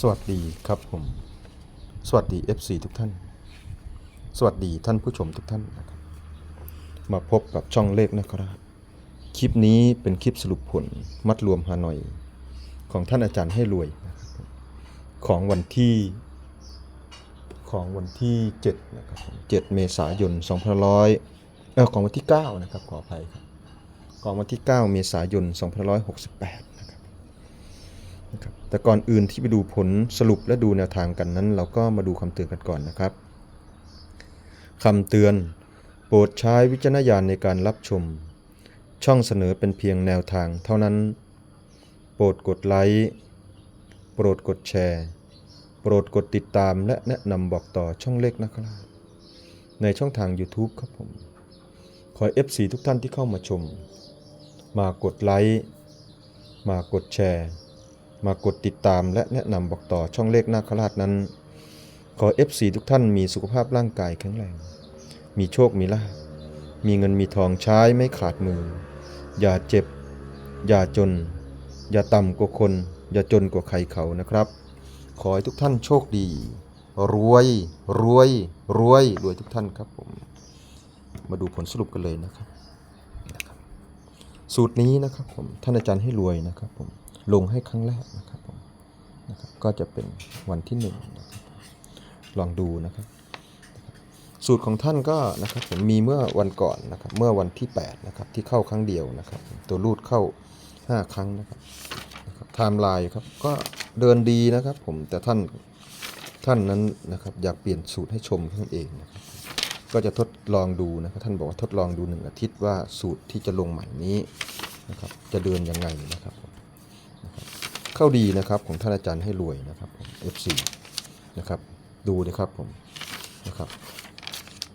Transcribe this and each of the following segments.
สวัสดีครับผม สวัสดี FC ทุกท่าน สวัสดีท่านผู้ชมทุกท่านนะครับมาพบกับช่องเลขนะครับ คลิปนี้เป็นคลิปสรุปผลมัดรวมฮานอย ของท่านอาจารย์ให้รวยนะครับของวันที่ของวันที่7นะครับ7เมษายน2500เออของวันที่9นะครับขออภัยครับของวันที่ 9 เมษายน2568 นะครับ นะครับ แต่ก่อนอื่นที่ไปดูผลสรุปและดูแนวทางกันนั้น เราก็มาดูคำเตือนกันก่อนนะครับคำเตือน โปรดใช้วิจารณญาณในการรับชม ช่องเสนอเป็นเพียงแนวทางเท่านั้น โปรดกดไลค์โปรดกดแชร์ โปรดกดติดตามและแนะนำบอกต่อช่องเล็กนะครับในช่องทาง YouTube ครับผมขอ FC ทุกท่านที่เข้ามาชม มากดไลค์มากดแชร์ มากดติดตามและแนะนำบอกต่อช่องเลขนาคราชนั้น ขอ FC ทุกท่านมีสุขภาพร่างกายแข็งแรง มีโชคมีลาภมีเงินมีทองใช้ไม่ขาดมือ อย่าเจ็บ อย่าจน อย่าต่ำกว่าคน อย่าจนกว่าใครเขานะครับ ขอให้ทุกท่านโชคดี รวย รวย รวยรวยทุกท่านครับผม มาดูผลสรุปกันเลยนะครับ สูตรนี้นะครับผมท่านอาจารย์ให้รวยนะครับผม ลงให้ครั้งแรกนะครับผมนะครับก็จะเป็นวันที่หนึ่งนะครับลองดูนะครับ สูตรของท่านก็นะครับผมมีเมื่อวันก่อนนะครับ เมื่อวันที่8นะครับที่เข้าครั้งเดียวนะครับ ตัวรูดเข้า 5 ครั้งนะครับไทม์ไลน์ครับก็เดินดีนะครับ ผมแต่ท่านท่านนั้นนะครับอยากเปลี่ยนสูตรให้ชมแค่นั้นเองนะครับ ก็จะทดลองดูนะครับ ท่านบอกว่าทดลองดูหนึ่งอาทิตย์ว่าสูตรที่จะลงใหม่นี้นะครับ จะเดินยังไงนะครับผมนะครับ เข้าดีนะครับของท่านอาจารย์ให้รวยนะครับ F4 นะครับดูนะครับผมนะครับ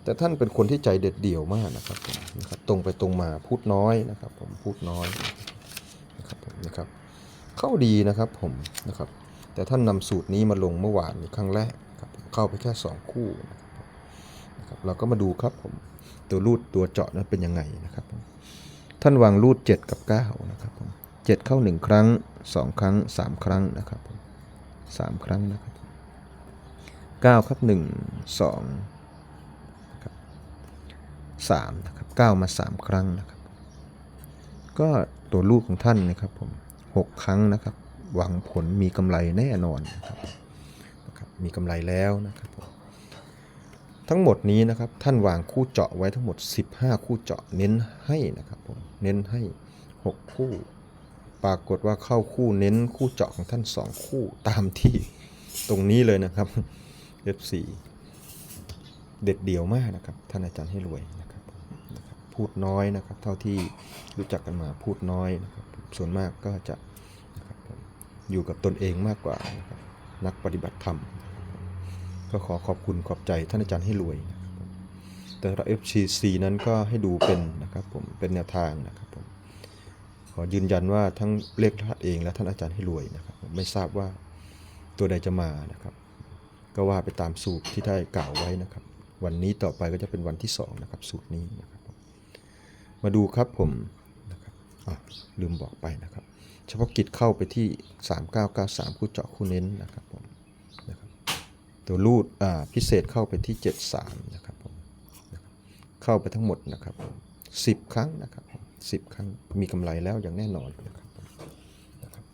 แต่ท่านเป็นคนที่ใจเด็ดเดี่ยวมากนะครับผมนะครับตรงไปตรงมาพูดน้อยนะครับ ผมพูดน้อยนะครับผมนะครับ เข้าดีนะครับผมนะครับ แต่ท่านนำสูตรนี้มาลงเมื่อวานนี้ครั้งแรกครับเข้าไปแค่สองคู่นะครับเราก็มาดูครับผมตัวรูดตัวเจาะนั้นเป็นยังไงนะครับ ท่านวางรูด 7 กับ 9 นะครับ 7 เข้า 1 ครั้ง 2 ครั้ง 3 ครั้งนะครับผม3ครั้งนะครับ9ครับ1 2นะครับ3นะครับ9มา 3 ครั้งนะครับ ก็ตัวรูดของท่านนะครับผม6ครั้งนะครับ หวังผลมีกำไรแน่นอนนะครับนะครับมีกำไรแล้วนะครับผมทั้งหมดนี้นะครับท่านวางคู่เจาะไว้ทั้งหมด 15 คู่เจาะเน้นให้นะครับผมเน้นให้ 6 คู่ ปรากฏว่าเข้าคู่เน้นคู่เจาะของท่าน 2 คู่ตามที่ตรงนี้เลยนะครับ F4 เด็ดเดี่ยวมากนะครับ ท่านอาจารย์ให้รวยนะครับนะรบพูดน้อยนะครับ เท่าที่รู้จักกันมาพูดน้อยนะครับ ส่วนมากก็จะนะอยู่กับตนเองมากกว่านะครับนักปฏิบัติธรรม ก็ขอขอบคุณขอบใจท่านอาจารย์ให้รวยนะครับแต่เรา FCC นั้นก็ให้ดูเป็นนะครับผมเป็นแนวทางนะครับ อยืนยันว่าทั้งเลขทัดเองและท่านอาจารย์ให้รวยนะครับผมไม่ทราบว่าตัวใดจะมานะครับ ก็ว่าไปตามสูตรที่ได้กล่าวไว้นะครับ วันนี้ต่อไปก็จะเป็นวันที่สองนะครับสูตรนี้นะครับ มาดูครับผมนะครับอะลืมบอกไปนะครับ เฉพาะกิจเข้าไปที่ 3993 คู่เจาะคู่เน้นนะครับผมนะครับตัวรูดอ่าพิเศษเข้าไปที่ 73 นะครับผมนะครับเข้าไปทั้งหมดนะครับผม10 ครั้งนะครับ 10ครั้งมีกำไรแล้วอย่างแน่นอนนะครับผมนะครับ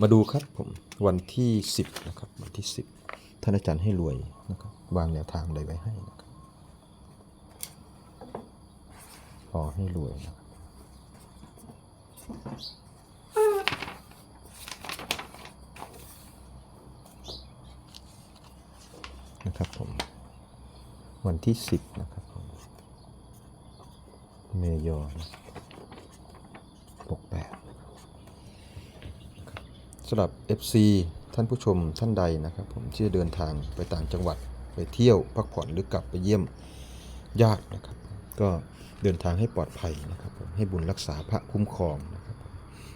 มาดูครับผมวันที่ 10นะครับวันที่ 10 ท่านอาจารย์ให้รวยนะครับวางแนวทางใดไว้ให้นะครับขอให้รวยนะครับนะครับผมวันที่ 10 นะครับผ เมยอน68นะครับสำหรับ FC ท่านผู้ชมท่านใดนะครับ ผมที่จะเดินทางไปต่างจังหวัดไปเที่ยวพักผ่อนหรือกลับไปเยี่ยมญาตินะครับ ก็เดินทางให้ปลอดภัยนะครับผมให้บุญรักษาพระคุ้มครองนะครับ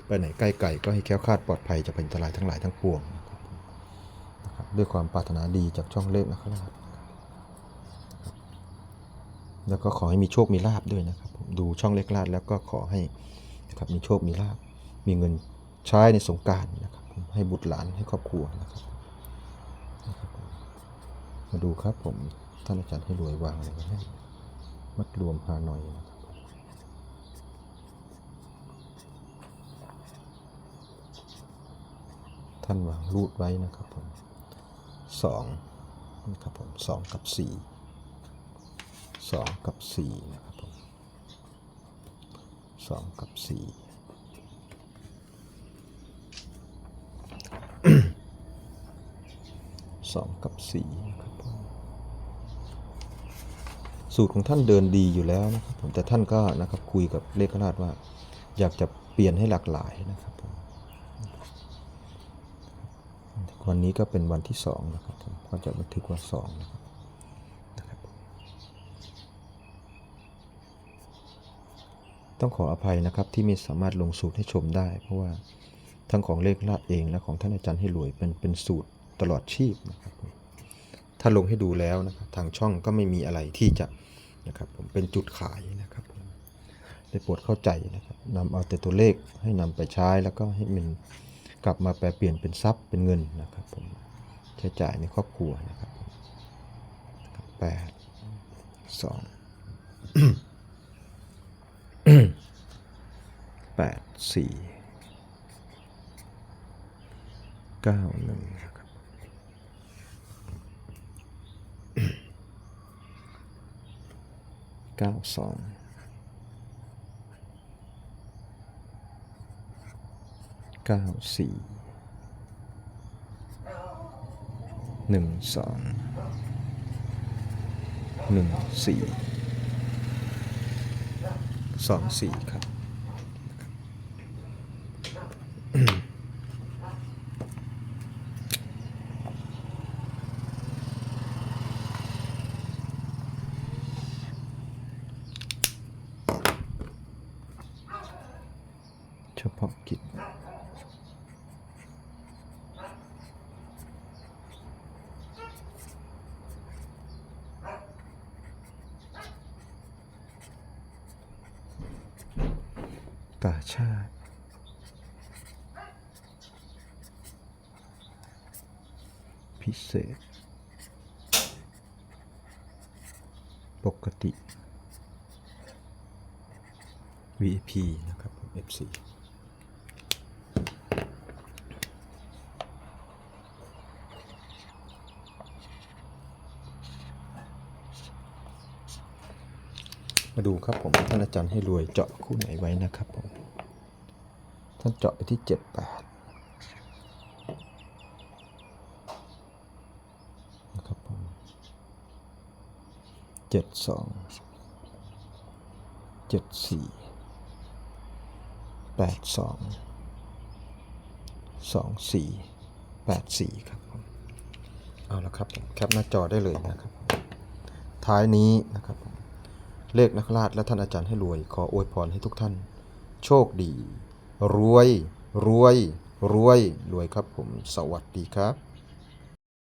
ไปไหนใกล้ไก่ก็ให้แค้วคาดปลอดภัยจากภัยอันตรายทั้งหลายทั้งปวงนะครับด้วยความปรารถนาดีจากช่องเลขนะครับ แล้วก็ขอให้มีโชคมีลาบด้วยนะครับดูช่องเลขลาดแล้วก็ขอให้นะครับมีโชคมีลาบมีเงินใช้ในสงการนะครับให้บุตรหลานให้ครอบครัวนะครับมาดูครับผมท่านอาจารย์ให้รวยวางอะไรให้มัดรวมฮานอยนะครับท่านวางรูดไว้นะครับผมสองนะครับผมสองกับสี่ สองกับสี่นะครับผมสองกับสี่สองกับสี่นะครับผมสูตรของท่านเดินดีอยู่แล้วนะครับผมแต่ท่านก็นะครับคุยกับเลขราชว่า อยากจะเปลี่ยนให้หลากหลายนะครับผมวันนี้ก็เป็นวันที่สองนะครับผมก็จะบันทึกว่าสองนะครับผม ต้องขออภัยนะครับที่ไม่สามารถลงสูตรให้ชมได้ เพราะว่าทั้งของเลขราชเองและของท่านอาจารย์ให้รวยเป็นเป็นสูตรตลอดชีพนะครับถ้าลงให้ดูแล้วนะครับทางช่องก็ไม่มีอะไรที่จะนะครับผมเป็นจุดขายนะครับผมได้โปรดเข้าใจนะครับนำเอาแต่ตัวเลขให้นำไปใช้แล้วก็ให้มันกลับมาแปลเปลี่ยนเป็นทรัพย์เป็นเงินนะครับผมใช้จ่ายในครอบครัวนะครับแปดสอง แปดสี่เก้าหนึ่งนะครับเก้าสองเก้าสี่หนึ่งสองหนึ่งสี่สองสี่ครับ เฉพาะกิจกาชาติ พิเศษ ปกติ VIP นะครับ FC มาดูครับผมท่านอาจารย์ให้รวยเจาะคู่ไหนไว้นะครับผมท่านเจาะไปที่เจ็ดแปดนะครับผมเจ็ดสองเจ็ดสี่แปดสองสองสี่แปดสี่ครับผมเอาละครับผมแคปหน้าจอได้เลยนะครับ ท้ายนี้นะครับผม เลขนักราชและท่านอาจารย์ให้รวย ขออวยพรให้ทุกท่าน โชคดี รวย รวย รวย รวยครับผม สวัสดีครับ